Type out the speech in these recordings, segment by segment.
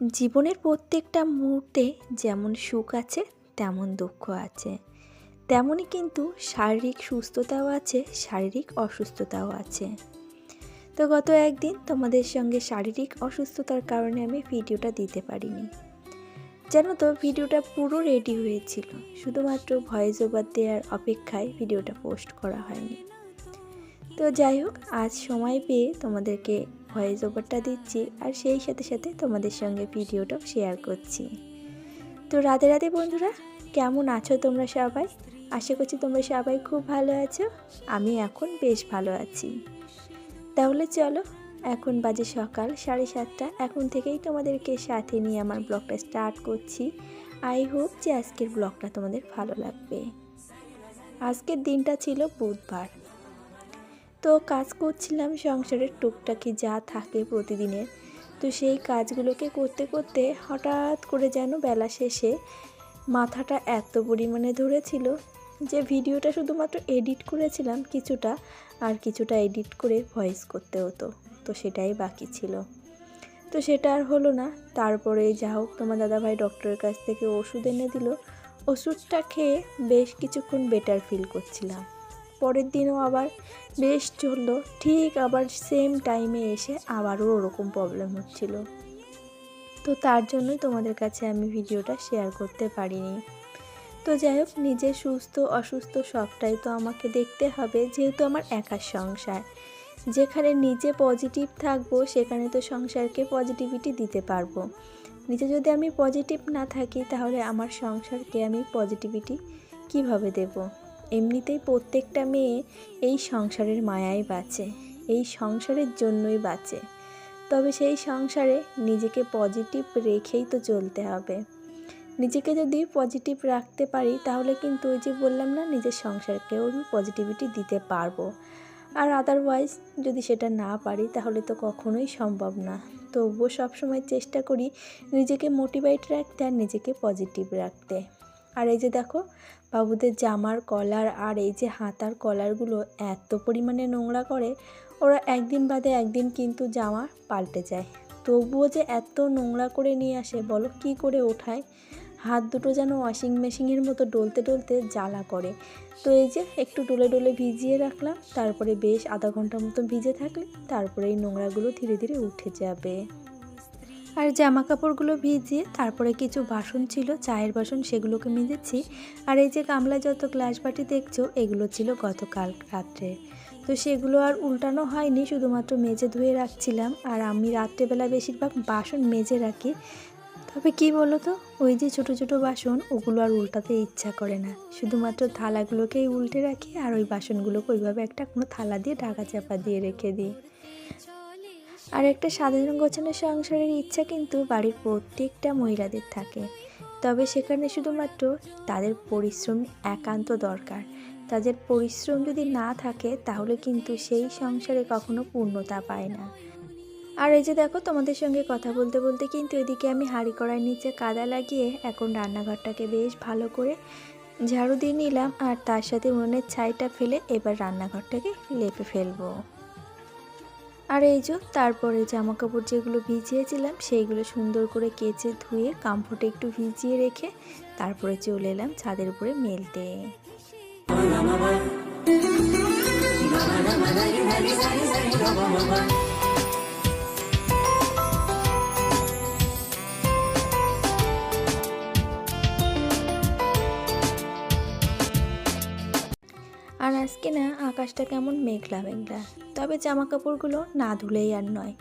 জীবনের প্রত্যেকটা মুহূর্তে যেমন সুখ আছে, তেমন দুঃখ আছে। তেমনই কিন্তু শারীরিক সুস্থতাও আছে, শারীরিক অসুস্থতাও আছে। তো গত একদিন তোমাদের সঙ্গে শারীরিক অসুস্থতার কারণে আমি ভিডিওটা দিতে পারিনি। জানো তো, ভিডিওটা পুরো রেডি হয়েছিল। শুধুমাত্র ভয়েস ওভার দেওয়ার অপেক্ষায় ভিডিওটা পোস্ট করা হয়নি। তো যাই হোক, আজ সময় পেয়ে তোমাদেরকে ভয়েস ওভারটা দিচ্ছি আর সেই সাথে সাথে তোমাদের সঙ্গে ভিডিওটাও শেয়ার করছি। তো রাধে রাধে বন্ধুরা, কেমন আছো তোমরা সবাই? আশা করছি তোমরা সবাই খুব ভালো আছো, আমি এখন বেশ ভালো আছি। তাহলে চলো, এখন বাজে সকাল সাড়ে সাতটা, এখন থেকেই তোমাদেরকে সাথে নিয়ে আমার ব্লগটা স্টার্ট করছি। আই হোপ যে আজকের ব্লগটা তোমাদের ভালো লাগবে। আজকের দিনটা ছিল বুধবার। তো কাজ করছিলাম সংসারের টুকটাকি যা থাকে প্রতিদিনের। তো সেই কাজগুলোকে করতে করতে হঠাৎ করে যেন বেলা শেষে মাথাটা এত পরিমাণে ধরেছিল যে ভিডিওটা শুধুমাত্র এডিট করেছিলাম কিছুটা, আর কিছুটা এডিট করে ভয়েস করতে হতো। তো সেটাই বাকি ছিল। তো সেটা আর হলো না। তারপরে যা হোক, তোমার দাদাভাই ডক্টরের কাছ থেকে ওষুধ এনে দিল। ওষুধটা খেয়ে বেশ কিছুক্ষণ বেটার ফিল করছিলাম। পরের দিনও আবার বেশ চলল। ঠিক আবার সেম টাইমে এসে আবারও ওরকম প্রবলেম হচ্ছিল। তো তার জন্যই তোমাদের কাছে আমি ভিডিওটা শেয়ার করতে পারিনি। তো যাই হোক নিজে সুস্থ, অসুস্থ সবটাই তো আমাকে দেখতে হবে, যেহেতু আমার একার সংসার। যেখানে নিজে পজিটিভ থাকব, সেখানে তো সংসারকে পজিটিভিটি দিতে পারব। নিজে যদি আমি পজিটিভ না থাকি, তাহলে আমার সংসারকে আমি পজিটিভিটি কীভাবে দেব? এমনিতেই প্রত্যেকটা মেয়ে এই সংসারের মায়াই বাঁচে, এই সংসারের জন্যই বাঁচে। তবে সেই সংসারে নিজেকে পজিটিভ রেখেই তো চলতে হবে। নিজেকে যদি পজিটিভ রাখতে পারি, তাহলে কিন্তু ওই যে বললাম না, নিজের সংসারকেও আমি পজিটিভিটি দিতে পারব। আর আদারওয়াইজ যদি সেটা না পারি, তাহলে তো কখনোই সম্ভব না। তবুও সবসময় চেষ্টা করি নিজেকে মোটিভেট রাখতে আর নিজেকে পজিটিভ রাখতে। আর এই যে দেখো, বাবুদের জামার কলার আর এই যে হাতার কলারগুলো এত পরিমাণে নোংরা করে, ওরা একদিন বাদে একদিন কিন্তু জামা পাল্টে যায়। তবুও যে এত নোংরা করে নিয়ে আসে, বলো কি করে ওঠায়? হাত দুটো যেন ওয়াশিং মেশিনের মতো ডলতে ডলতে জ্বালা করে। তো এই যে একটু ডলে ডলে ভিজিয়ে রাখলাম, তারপরে বেশ আধা ঘণ্টা মতো ভিজে থাকলে তারপরে এই নোংরাগুলো ধীরে ধীরে উঠে যাবে। আর জামা কাপড়গুলো ভিজিয়ে তারপরে কিছু বাসন ছিল, চায়ের বাসন সেগুলোকে মেজেছি। আর এই যে গামলায় যত গ্লাস বাটি দেখছ, এগুলো ছিল গতকাল রাত্রে। তো সেগুলো আর উল্টানো হয়নি, শুধুমাত্র মেজে ধুয়ে রাখছিলাম। আর আমি রাত্রেবেলা বেশিরভাগ বাসন মেজে রাখি। তবে কি বলো তো ওই যে ছোট ছোট বাসন, ওগুলো আর উল্টাতে ইচ্ছা করে না। শুধুমাত্র থালাগুলোকেই উল্টে রাখি আর ওই বাসনগুলোকে ওইভাবে একটা কোনো থালা দিয়ে ঢাকা চাপা দিয়ে রেখে দিই। আর একটা সাধারণ গোছানো সংসারের ইচ্ছা কিন্তু বাড়ির প্রত্যেকটা মহিলাদের থাকে। তবে সেখানে শুধুমাত্র তাদের পরিশ্রম একান্ত দরকার। তাদের পরিশ্রম যদি না থাকে, তাহলে কিন্তু সেই সংসারে কখনো পূর্ণতা পায় না। আর এই যে দেখো, তোমাদের সঙ্গে কথা বলতে বলতে কিন্তু এদিকে আমি হাঁড়ি কড়াই নিচে কাদা লাগিয়ে এখন রান্নাঘরটাকে বেশ ভালো করে ঝাড়ু দিয়ে নিলাম। আর তার সাথে উনুনের ছাইটা ফেলে এবার রান্নাঘরটাকে লেপে ফেলব। আর এই যে, তারপরে জামা কাপড় যেগুলো ভিজিয়েছিলাম, সেইগুলো সুন্দর করে কেচে ধুয়ে কামফোর্টে একটু ভিজিয়ে রেখে তারপরে চলে এলাম ছাদের উপরে মেলতে। আর আজকে না আকাশটা কেমন মেঘলা মেঘলা। তবে জামা কাপড়গুলো না ধুলেই আর নয়।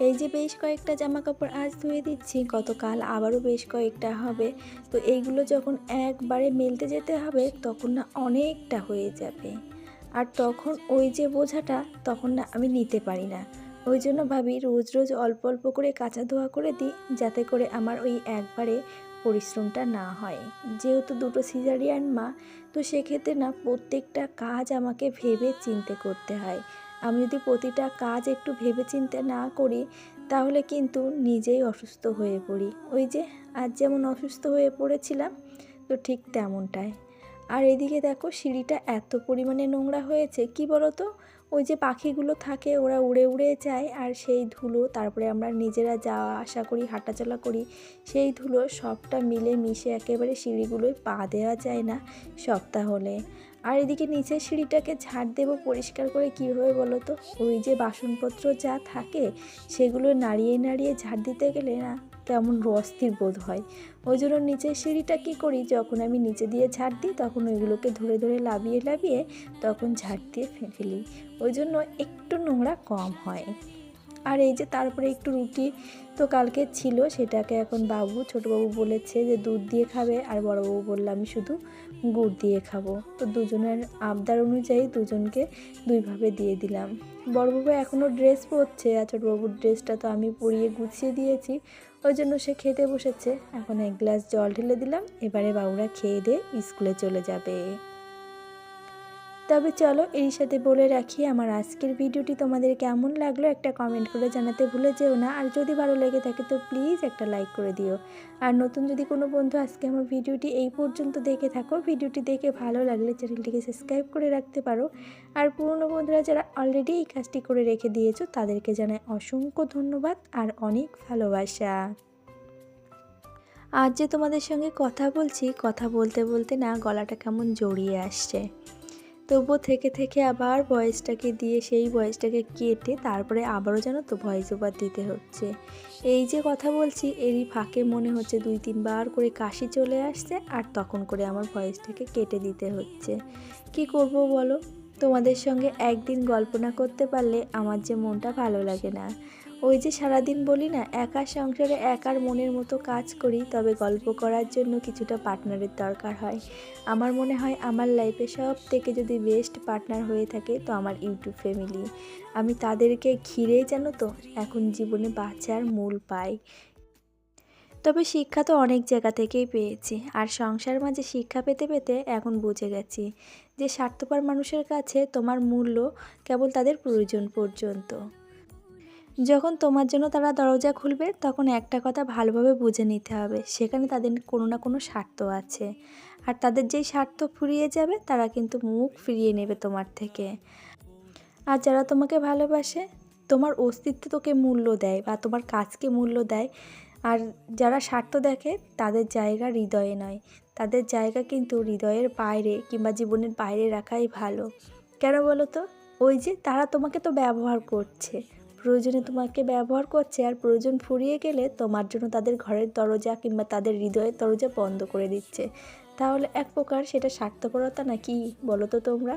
এই যে বেশ কয়েকটা জামা কাপড় আজ ধুয়ে দিচ্ছি, গতকাল আবারও বেশ কয়েকটা হবে। তো এইগুলো যখন একবারে মেলতে যেতে হবে, তখন না অনেকটা হয়ে যাবে। আর তখন ওই যে বোঝাটা, তখন না আমি নিতে পারি না। ওই জন্য ভাবি রোজ রোজ অল্প অল্প করে কাঁচা ধোয়া করে দিই, যাতে করে আমার ওই একবারে পরিশ্রমটা না হয়। যেহেতু দুটো সিজারিয়ান মা, তো সেক্ষেত্রে না প্রত্যেকটা কাজ আমাকে ভেবে চিনতে করতে হয়। আমি যদি প্রতিটা কাজ একটু ভেবে চিনতে না করি, তাহলে কিন্তু নিজেই অসুস্থ হয়ে পড়ি। ওই যে, আজ যেমন অসুস্থ হয়ে পড়েছিলাম, তো ঠিক তেমনটাই। আর এদিকে দেখো সিঁড়িটা এত পরিমাণে নোংরা হয়েছে, কি বলো তো ওই যে পাখিগুলো থাকে, ওরা উড়ে উড়ে যায় আর সেই ধুলো, তারপরে আমরা নিজেরা যাওয়া আসা করি, হাঁটাচলা করি, সেই ধুলো সবটা মিলে মিশে একেবারে সিঁড়িগুলোয় পা দেওয়া যায় না সপ্তাহ হলে। আর এদিকে নিচের সিঁড়িটাকে ঝাড় দেবো পরিষ্কার করে কীভাবে বলো তো ওই যে বাসনপত্র যা থাকে, সেগুলো নাড়িয়ে নাড়িয়ে ঝাড় দিতে গেলে না কেমন অস্থির বোধ হয়। ওই জন্য নিচের সিঁড়িটা কী করি, যখন আমি নিচে দিয়ে ঝাড় দিই, তখন ওইগুলোকে ধরে ধরে লাবিয়ে লাবিয়ে তখন ঝাড় দিয়ে ফেলি। ওই জন্য একটু নোংরা কম হয়। আর এই যে তারপরে একটু রুটি তো কালকে ছিল, সেটাকে এখন বাবু, ছোটোবাবু বলেছে যে দুধ দিয়ে খাবে, আর বড়বাবু বলল আমি শুধু গুড় দিয়ে খাব। তো দুজনের আবদার অনুযায়ী দুজনকে দুইভাবে দিয়ে দিলাম। বড়বাবু এখনও ড্রেস পরছে, আর ছোটোবাবুর ড্রেসটা তো আমি পরিয়ে গুছিয়ে দিয়েছি। ওই জন্য সে খেতে বসেছে। এখন এক গ্লাস জল ঢেলে দিলাম। এবারে বাবুরা খেয়ে দিয়ে স্কুলে চলে যাবে। তবে চলো এর সাথে বলে রাখি, আমার আজকের ভিডিওটি তোমাদের কেমন লাগল একটা কমেন্ট করে জানাতে ভুলে যেও না। আর যদি ভালো লেগে থাকে তো প্লিজ একটা লাইক করে দিও। আর নতুন যদি কোনো বন্ধু আজকে আমার ভিডিওটি এই পর্যন্ত দেখে থাকো, ভিডিওটি দেখে ভালো লাগলে চ্যানেলটিকে সাবস্ক্রাইব করে রাখতে পারো। আর পুরনো বন্ধুরা যারা অলরেডি এই কাজটি করে রেখে দিয়েছ, তাদেরকে জানাই অসংখ্য ধন্যবাদ আর অনেক ভালোবাসা। আজ যে তোমাদের সঙ্গে কথা বলছি, কথা বলতে বলতে না গলাটা কেমন জড়িয়ে আসছে। তবুও থেকে থেকে আবার ভয়েসটাকে দিয়ে সেই ভয়েসটাকে কেটে তারপরে আবারও যেন তো ভয়েস ওভার দিতে হচ্ছে। এই যে কথা বলছি, এরই ফাঁকে মনে হচ্ছে দুই তিনবার করে কাশি চলে আসছে আর তখন করে আমার ভয়েসটাকে কেটে দিতে হচ্ছে। কি করব বলো? তোমাদের সঙ্গে একদিন গল্প না করতে পারলে আমার যে মনটা ভালো লাগে না। ওই যে সারাদিন বলি না, একা সংসারে একার মনের মতো কাজ করি, তবে গল্প করার জন্য কিছুটা পার্টনারের দরকার হয়। আমার মনে হয় আমার লাইফে সব থেকে যদি বেস্ট পার্টনার হয়ে থাকে, তো আমার ইউটিউব ফ্যামিলি আমি তাদেরকে ঘিরেই জানো তো এখন জীবনে বাঁচার মূল পাই। তবে শিক্ষা তো অনেক জায়গা থেকেই পেয়েছি, আর সংসার মাঝে শিক্ষা পেতে পেতে এখন বুঝে গেছি যে স্বার্থপর মানুষের কাছে তোমার মূল্য কেবল তাদের প্রয়োজন পর্যন্ত। যখন তোমার জন্য তারা দরজা খুলবে, তখন একটা কথা ভালোভাবে বুঝে নিতে হবে, সেখানে তাদের কোনো না কোনো স্বার্থ আছে। আর তাদের যেই স্বার্থ ফুরিয়ে যাবে, তারা কিন্তু মুখ ফিরিয়ে নেবে তোমার থেকে। আর যারা তোমাকে ভালোবাসে, তোমার অস্তিত্ব তোকে মূল্য দেয় বা তোমার কাজকে মূল্য দেয়। আর যারা স্বার্থ দেখে, তাদের জায়গা হৃদয়ে নয়। তাদের জায়গা কিন্তু হৃদয়ের বাইরে কিংবা জীবনের বাইরে রাখাই ভালো। কেন বলো তো? ওই যে তারা তোমাকে তো ব্যবহার করছে। প্রয়োজনে তোমাকে ব্যবহার করছে আর প্রয়োজন ফুরিয়ে গেলে তোমার জন্য তাদের ঘরের দরজা কিংবা তাদের হৃদয়ের দরজা বন্ধ করে দিচ্ছে। তাহলে এক প্রকার সেটা স্বার্থপরতা নাকি বলো তো তোমরা?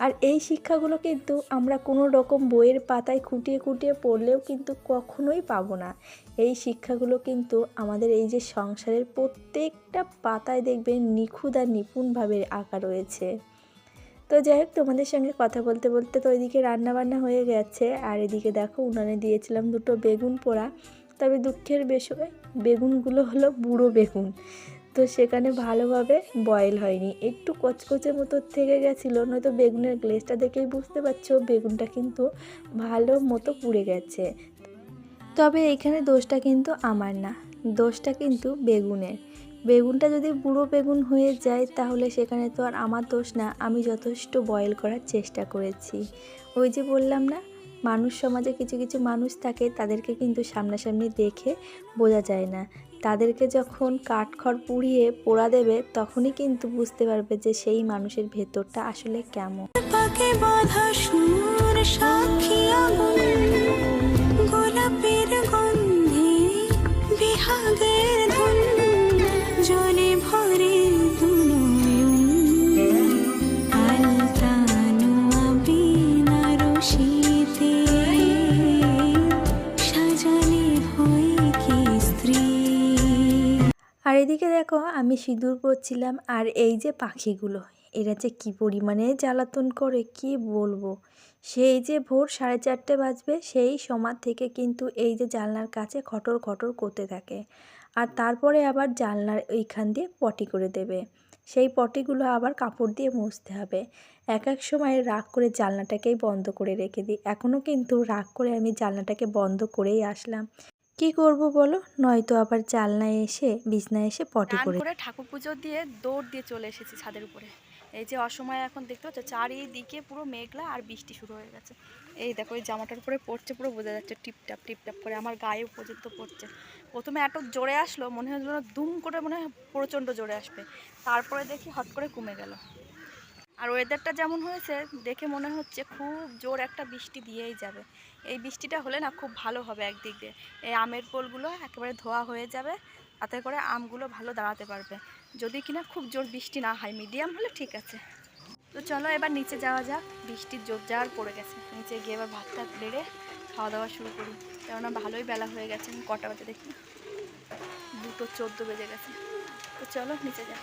আর এই শিক্ষাগুলো কিন্তু আমরা কোনো রকম বইয়ের পাতায় খুঁটিয়ে খুঁটিয়ে পড়লেও কিন্তু কখনোই পাবো না। এই শিক্ষাগুলো কিন্তু আমাদের এই যে সংসারের প্রত্যেকটা পাতায় দেখবেন নিখুঁত আর নিপুণভাবে আঁকা রয়েছে। তো যাই হোক, তোমাদের সঙ্গে কথা বলতে বলতে তো ওইদিকে রান্না বান্না হয়ে গেছে। আর এদিকে দেখো, উনানে দিয়েছিলাম দুটো বেগুন পোড়া। তবে দুঃখের বিষয়, বেগুনগুলো হলো বুড়ো বেগুন। তো সেখানে ভালোভাবে বয়েল হয়নি। একটু কচকচে মতো থেকে গেছিল, নয়তো বেগুনের গ্লেসটা দেখেই বুঝতে পারছ, বেগুনটা কিন্তু ভালো মতো পুড়ে গেছে। তবে এখানে দোষটা কিন্তু আমার না। দোষটা কিন্তু বেগুনের। বেগুনটা যদি বুড়ো বেগুন হয়ে যায়, তাহলে সেখানে তো আর আমার দোষ না। আমি যথেষ্ট বয়েল করার চেষ্টা করেছি। ওই যে বললাম না, মানুষ সমাজে কিছু কিছু মানুষ থাকে, তাদেরকে কিন্তু সামনাসামনি দেখে বোঝা যায় না। তাদেরকে যখন কাঠখড় পুড়িয়ে পোড়া দেবে, তখনই কিন্তু বুঝতে পারবে যে সেই মানুষের ভেতরটা আসলে কেমন। আর এদিকে দেখো, আমি সিঁদুর পরছিলাম, আর এই যে পাখিগুলো, এরা যে কী পরিমাণে জ্বালাতন করে, কি বলব? সেই যে ভোর সাড়ে চারটে বাজবে সেই সময় থেকে কিন্তু এই যে জানলার কাছে খটর খটর করতে থাকে। আর তারপরে আবার জানলার ওইখান দিয়ে পটি করে দেবে। সেই পটিগুলো আবার কাপড় দিয়ে মুছতে হবে। এক এক সময় রাগ করে জানলাটাকেই বন্ধ করে রেখে দিই। এখনও কিন্তু রাগ করে আমি জানলাটাকে বন্ধ করেই আসলাম। কি করব বলো? নয়তো আবার জানলায় এসে বিছনায় এসে পটি করে করে ঠাকুর পুজো দিয়ে দৌড় দিয়ে চলে এসেছি ছাদের উপরে। এই যে অসময়ে এখন দেখতে পাচ্ছ, চারিদিকে পুরো মেঘলা আর বৃষ্টি শুরু হয়ে গেছে। এই দেখো, এই জামাটার উপরে পড়ছে, পুরো বোঝা যাচ্ছে টিপটাপ টিপটাপ করে আমার গায়েও পর্যন্ত পড়ছে। প্রথমে এত জোরে আসলো, মনে না দুম করে মনে হয় প্রচণ্ড জোরে আসবে। তারপরে দেখি হট করে কমে গেল। আর ওয়েদারটা যেমন হয়েছে, দেখে মনে হচ্ছে খুব জোর একটা বৃষ্টি দিয়েই যাবে। এই বৃষ্টিটা হলে না খুব ভালো হবে একদিক দিয়ে। এই আমের পোলগুলো একেবারে ধোয়া হয়ে যাবে, তাতে করে আমগুলো ভালো দাঁড়াতে পারবে। যদি কিনা খুব জোর বৃষ্টি না হয় মিডিয়াম হলে ঠিক আছে। তো চলো এবার নিচে যাওয়া যাক। বৃষ্টির জোর যাওয়ার পড়ে গেছে। নিচে গিয়ে এবার ভাত টাত বেড়ে খাওয়া দাওয়া শুরু করি। কেননা ভালোই বেলা হয়ে গেছে কটা বাজে দেখি। দুটো চোদ্দ বেজে গেছে। তো চলো নিচে যাই।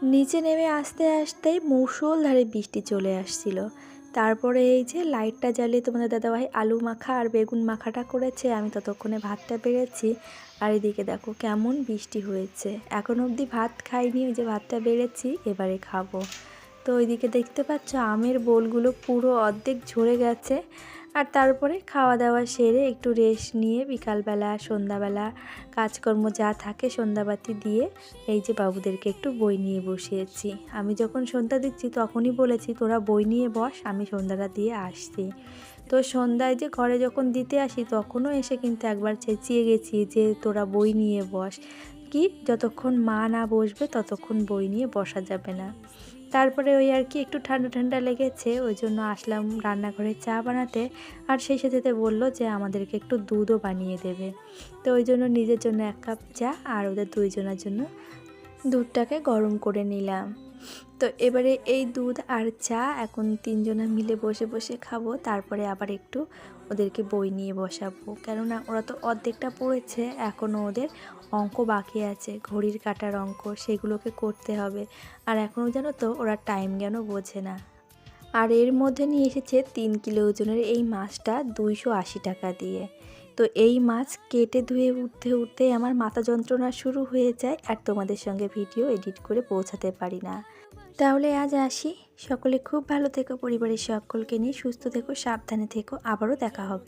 নিচে নেমে আসতে আসতেই মুষলধারে বৃষ্টি চলে আসছিল। তারপরে এই যে লাইটটা জ্বালিয়ে তোমাদের দাদাভাই আলু মাখা আর বেগুন মাখাটা করেছে, আমি ততক্ষণে ভাতটা বেড়েছি। আর এদিকে দেখো কেমন বৃষ্টি হয়েছে। এখন অবধি ভাত খাইনি, ওই যে ভাতটা বেড়েছি, এবারে খাব। তো ওইদিকে দেখতে পাচ্ছ আমের বোলগুলো পুরো অর্ধেক ঝরে গেছে। আর তারপরে খাওয়া দাওয়া সেরে একটু রেস্ট নিয়ে বিকালবেলা, সন্ধ্যাবেলা কাজকর্ম যা থাকে সন্ধ্যাবাতি দিয়ে এই যে বাবুদেরকে একটু বই নিয়ে বসিয়েছি। আমি যখন সন্ধ্যা দিচ্ছি তখনই বলেছি, তোরা বই নিয়ে বস, আমি সন্ধ্যাটা দিয়ে আসছি। তো সন্ধ্যায় যে ঘরে যখন দিতে আসি তখনও এসে কিন্তু একবার চেঁচিয়ে গেছি যে, তোরা বই নিয়ে বস। কি? যতক্ষণ মা না বসবে ততক্ষণ বই নিয়ে বসা যাবে না। তারপরে ওই আর কি একটু ঠান্ডা ঠান্ডা লেগেছে, ওই জন্য আসলাম রান্নাঘরে চা বানাতে। আর সেই সাথে বলল যে আমাদেরকে একটু দুধও বানিয়ে দেবে। তো ওই জন্য নিজের জন্য এক কাপ চা আর ওদের দুইজনের জন্য দুধটাকে গরম করে নিলাম। তো এবারে এই দুধ আর চা এখন তিনজনে মিলে বসে বসে খাব, তারপরে আবার একটু ওদেরকে বই নিয়ে বসাবো। কেননা ওরা তো অর্ধেকটা পড়েছে এখনও ওদের অঙ্ক বাকি আছে, ঘড়ির কাটার অঙ্ক, সেগুলোকে করতে হবে। আর এখনও জানো তো, ওরা টাইম জ্ঞানও বোঝে না। আর এর মধ্যে নিয়ে এসেছে তিন কিলো ওজনের এই মাছটা দুইশো আশি টাকা দিয়ে। তো এই মাছ কেটে ধুয়ে উঠতে উঠতে আমার মাথা যন্ত্রণা শুরু হয়ে যায় আর তোমাদের সঙ্গে ভিডিও এডিট করে পৌঁছাতে পারি না। তাহলে আজ আসি। সকলে খুব ভালো থেকো, পরিবারের সকলকে নিয়ে সুস্থ থেকো, সাবধানে থেকো। আবারও দেখা হবে।